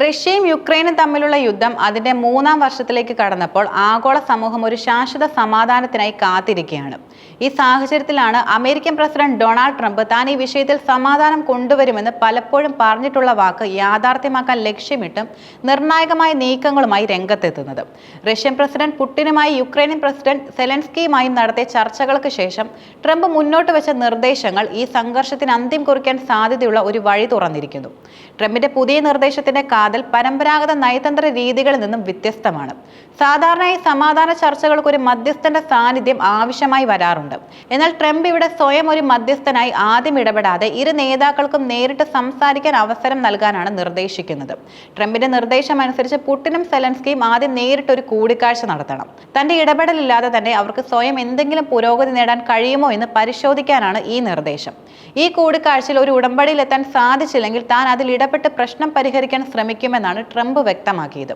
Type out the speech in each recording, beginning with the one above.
റഷ്യയും യുക്രൈനും തമ്മിലുള്ള യുദ്ധം അതിന്റെ മൂന്നാം വർഷത്തിലേക്ക് കടന്നപ്പോൾ ആഗോള സമൂഹം ഒരു ശാശ്വത സമാധാനത്തിനായി കാത്തിരിക്കുകയാണ്. ഈ സാഹചര്യത്തിലാണ് അമേരിക്കൻ പ്രസിഡന്റ് ഡൊണാൾഡ് ട്രംപ് താൻ ഈ വിഷയത്തിൽ സമാധാനം കൊണ്ടുവരുമെന്ന് പലപ്പോഴും പറഞ്ഞിട്ടുള്ള വാക്ക് യാഥാർത്ഥ്യമാക്കാൻ ലക്ഷ്യമിട്ടും നിർണായകമായ നീക്കങ്ങളുമായി രംഗത്തെത്തുന്നത്. റഷ്യൻ പ്രസിഡന്റ് പുടിനുമായി യുക്രൈനിയൻ പ്രസിഡന്റ് സെലൻസ്കിയുമായും നടത്തിയ ചർച്ചകൾക്ക് ശേഷം ട്രംപ് മുന്നോട്ട് വെച്ച നിർദ്ദേശങ്ങൾ ഈ സംഘർഷത്തിന് അന്ത്യം കുറിക്കാൻ സാധ്യതയുള്ള ഒരു വഴി തുറന്നിരിക്കുന്നു. ട്രംപിന്റെ പുതിയ നിർദ്ദേശത്തിന്റെ കാതൽ പരമ്പരാഗത നയതന്ത്ര രീതികളിൽ നിന്നും വ്യത്യസ്തമാണ്. സാധാരണയായി സമാധാന ചർച്ചകൾക്ക് ഒരു മധ്യസ്ഥന്റെ സാന്നിധ്യം ആവശ്യമായി വരാറുണ്ട്. എന്നാൽ ട്രംപ് ഇവിടെ സ്വയം ഒരു മധ്യസ്ഥനായി ആദ്യം ഇടപെടാതെ ഇരു നേതാക്കൾക്കും നേരിട്ട് സംസാരിക്കാൻ അവസരം നൽകാനാണ് നിർദ്ദേശിക്കുന്നത്. ട്രംപിന്റെ നിർദ്ദേശമനുസരിച്ച് പുട്ടിനും സെലൻസ്കിയും ആദ്യം നേരിട്ട് ഒരു കൂടിക്കാഴ്ച നടത്തണം. തന്റെ ഇടപെടലില്ലാതെ തന്നെ അവർക്ക് സ്വയം എന്തെങ്കിലും പുരോഗതി നേടാൻ കഴിയുമോ എന്ന് പരിശോധിക്കാനാണ് ഈ നിർദ്ദേശം. ഈ കൂടിക്കാഴ്ചയിൽ ഒരു ഉടമ്പടിയിലെത്താൻ സാധിച്ചില്ലെങ്കിൽ താൻ അതിൽ ഇടപെട്ട് പ്രശ്നം പരിഹരിക്കാൻ ശ്രമിക്കുമെന്നാണ് ട്രംപ് വ്യക്തമാക്കിയത്.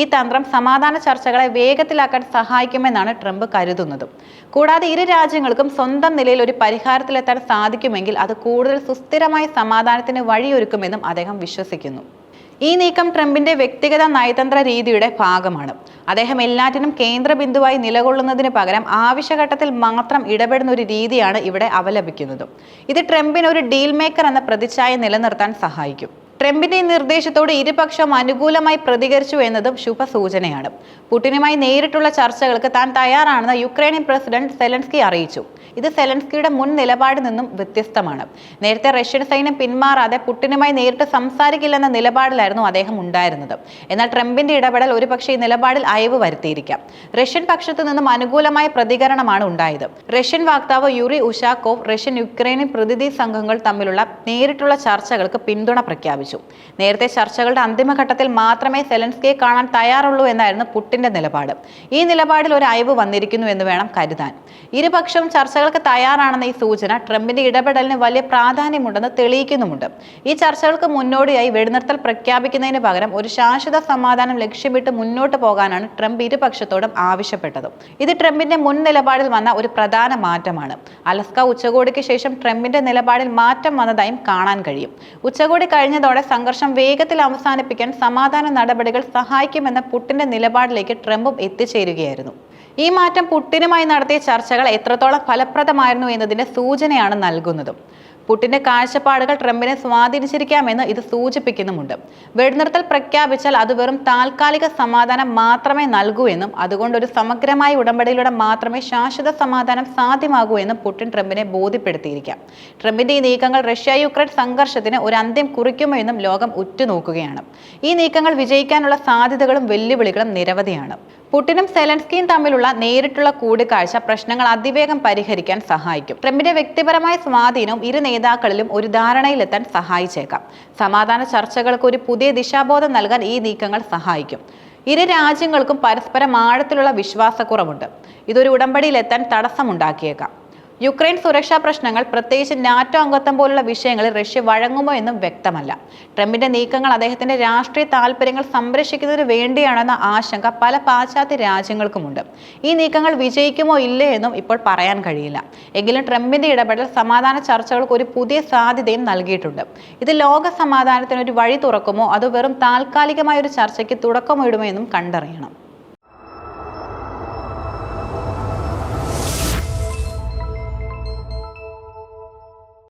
ഈ തന്ത്രം സമാധാന ചർച്ചകളെ വേഗത്തിലാക്കാൻ സഹായിക്കുമെന്നാണ് ട്രംപ് കരുതുന്നത്. കൂടാതെ ഇരു രാജ്യങ്ങൾക്കും സ്വന്തം നിലയിൽ ഒരു പരിഹാരത്തിലെത്താൻ സാധിക്കുമെങ്കിൽ അത് കൂടുതൽ സുസ്ഥിരമായ സമാധാനത്തിന് വഴിയൊരുക്കുമെന്നും അദ്ദേഹം വിശ്വസിക്കുന്നു. ഈ നീക്കം ട്രംപിന്റെ വ്യക്തിഗത നയതന്ത്ര രീതിയുടെ ഭാഗമാണ്. അദ്ദേഹം എല്ലാറ്റിനും കേന്ദ്ര ബിന്ദുവായി നിലകൊള്ളുന്നതിന് പകരം ആവശ്യഘട്ടത്തിൽ മാത്രം ഇടപെടുന്ന ഒരു രീതിയാണ് ഇവിടെ അവലംബിക്കുന്നത്. ഇത് ട്രംപിന് ഒരു ഡീൽ മേക്കർ എന്ന പ്രതിച്ഛായ നിലനിർത്താൻ സഹായിക്കും. ട്രംപിന്റെ നിർദ്ദേശത്തോട് ഇരുപക്ഷം അനുകൂലമായി പ്രതികരിച്ചു എന്നതും ശുഭസൂചനയാണ്. പുടിനുമായി നേരിട്ടുള്ള ചർച്ചകൾക്ക് താൻ തയ്യാറാണെന്ന് യുക്രൈനിയൻ പ്രസിഡന്റ് സെലൻസ്കി അറിയിച്ചു. ഇത് സെലൻസ്കിയുടെ മുൻ നിലപാടിൽ നിന്നും വ്യത്യസ്തമാണ്. നേരത്തെ റഷ്യൻ സൈന്യം പിന്മാറാതെ പുടിനുമായി നേരിട്ട് സംസാരിക്കില്ലെന്ന നിലപാടിലായിരുന്നു അദ്ദേഹം ഉണ്ടായിരുന്നത്. എന്നാൽ ട്രംപിന്റെ ഇടപെടൽ ഒരുപക്ഷെ ഈ നിലപാടിൽ അയവ് വരുത്തിയിരിക്കാം. റഷ്യൻ പക്ഷത്തു നിന്നും അനുകൂലമായ പ്രതികരണമാണ് ഉണ്ടായത്. റഷ്യൻ വക്താവ് യുറി ഉഷാക്കോവ് റഷ്യൻ യുക്രൈനിയൻ പ്രതിനിധി സംഘങ്ങൾ തമ്മിലുള്ള നേരിട്ടുള്ള ചർച്ചകൾക്ക് പിന്തുണ പ്രഖ്യാപിച്ചു. നേരത്തെ ചർച്ചകളുടെ അന്തിമഘട്ടത്തിൽ മാത്രമേ സെലൻസ്കിയെ കാണാൻ തയ്യാറുള്ളൂ എന്നായിരുന്നു പുട്ടിന്റെ നിലപാട്. ഈ നിലപാടിൽ ഒരു അയവ് വന്നിരിക്കുന്നു എന്ന് വേണം കരുതാൻ. ഇരുപക്ഷവും ചർച്ചകൾക്ക് തയ്യാറാണെന്ന ഈ സൂചന ട്രംപിന്റെ ഇടപെടലിന് വലിയ പ്രാധാന്യമുണ്ടെന്ന് തെളിയിക്കുന്നുമുണ്ട്. ഈ ചർച്ചകൾക്ക് മുന്നോടിയായി വെടിനിർത്തൽ പ്രഖ്യാപിക്കുന്നതിന് പകരം ഒരു ശാശ്വത സമാധാനം ലക്ഷ്യമിട്ട് മുന്നോട്ട് പോകാനാണ് ട്രംപ് ഇരുപക്ഷത്തോടും ആവശ്യപ്പെട്ടത്. ഇത് ട്രംപിന്റെ മുൻ നിലപാടിൽ വന്ന ഒരു പ്രധാന മാറ്റമാണ്. അലസ്ക ഉച്ചകോടിക്ക് ശേഷം ട്രംപിന്റെ നിലപാടിൽ മാറ്റം വന്നതായും കാണാൻ കഴിയും. ഉച്ചകോടി കഴിഞ്ഞതോടെ സംഘർഷം വേഗത്തിൽ അവസാനിപ്പിക്കാൻ സമാധാന നടപടികൾ സഹായിക്കുമെന്ന പുട്ടിന്റെ നിലപാടിലേക്ക് ട്രംപും എത്തിച്ചേരുകയായിരുന്നു. ഈ മാറ്റം പുട്ടിനുമായി നടത്തിയ ചർച്ചകൾ എത്രത്തോളം ഫലപ്രദമായിരുന്നു എന്നതിന്റെ സൂചനയാണ് നൽകുന്നതും. പുട്ടിന്റെ കാഴ്ചപ്പാടുകൾ ട്രംപിനെ സ്വാധീനിച്ചിരിക്കാമെന്ന് ഇത് സൂചിപ്പിക്കുന്നുമുണ്ട്. വെടിനിർത്തൽ പ്രഖ്യാപിച്ചാൽ അത് വെറും താൽക്കാലിക സമാധാനം മാത്രമേ നൽകൂ എന്നും അതുകൊണ്ട് ഒരു സമഗ്രമായ ഉടമ്പടിയിലൂടെ മാത്രമേ ശാശ്വത സമാധാനം സാധ്യമാകൂ എന്നും പുട്ടിൻ ട്രംപിനെ ബോധ്യപ്പെടുത്തിയിരിക്കാം. ട്രംപിന്റെ ഈ നീക്കങ്ങൾ റഷ്യ യുക്രൈൻ സംഘർഷത്തിന് ഒരു അന്ത്യം കുറിക്കുമോ എന്നും ലോകം ഉറ്റുനോക്കുകയാണ്. ഈ നീക്കങ്ങൾ വിജയിക്കാനുള്ള സാധ്യതകളും വെല്ലുവിളികളും നിരവധിയാണ്. പുടിനും സെലൻസ്കിയും തമ്മിലുള്ള നേരിട്ടുള്ള കൂടിക്കാഴ്ച പ്രശ്നങ്ങൾ അതിവേഗം പരിഹരിക്കാൻ സഹായിക്കും. ട്രംപിന്റെ വ്യക്തിപരമായ സ്വാധീനവും ഇരു നേതാക്കളിലും ഒരു ധാരണയിലെത്താൻ സഹായിച്ചേക്കാം. സമാധാന ചർച്ചകൾക്ക് ഒരു പുതിയ ദിശാബോധം നൽകാൻ ഈ നീക്കങ്ങൾ സഹായിക്കും. ഇരു രാജ്യങ്ങൾക്കും പരസ്പരം ആഴത്തിലുള്ള വിശ്വാസക്കുറവുണ്ട്. ഇതൊരു ഉടമ്പടിയിലെത്താൻ തടസ്സമുണ്ടാക്കിയേക്കാം. യുക്രൈൻ സുരക്ഷാ പ്രശ്നങ്ങൾ പ്രത്യേകിച്ച് നാറ്റോ അംഗത്വം പോലുള്ള വിഷയങ്ങളിൽ റഷ്യ വഴങ്ങുമോ എന്നും വ്യക്തമല്ല. ട്രംപിന്റെ നീക്കങ്ങൾ അദ്ദേഹത്തിന്റെ രാഷ്ട്രീയ താൽപര്യങ്ങൾ സംരക്ഷിക്കുന്നതിന് വേണ്ടിയാണെന്ന ആശങ്ക പല പാശ്ചാത്യ രാജ്യങ്ങൾക്കുമുണ്ട്. ഈ നീക്കങ്ങൾ വിജയിക്കുമോ ഇല്ലേ എന്നും ഇപ്പോൾ പറയാൻ കഴിയില്ല. എങ്കിലും ട്രംപിന്റെ ഇടപെടൽ സമാധാന ചർച്ചകൾക്ക് ഒരു പുതിയ സാധ്യതയും നൽകിയിട്ടുണ്ട്. ഇത് ലോക സമാധാനത്തിന് ഒരു വഴി തുറക്കുമോ? അതോ വെറും താൽക്കാലികമായ ഒരു ചർച്ചയ്ക്ക് തുടക്കമിടുമോ എന്നും കണ്ടറിയണം.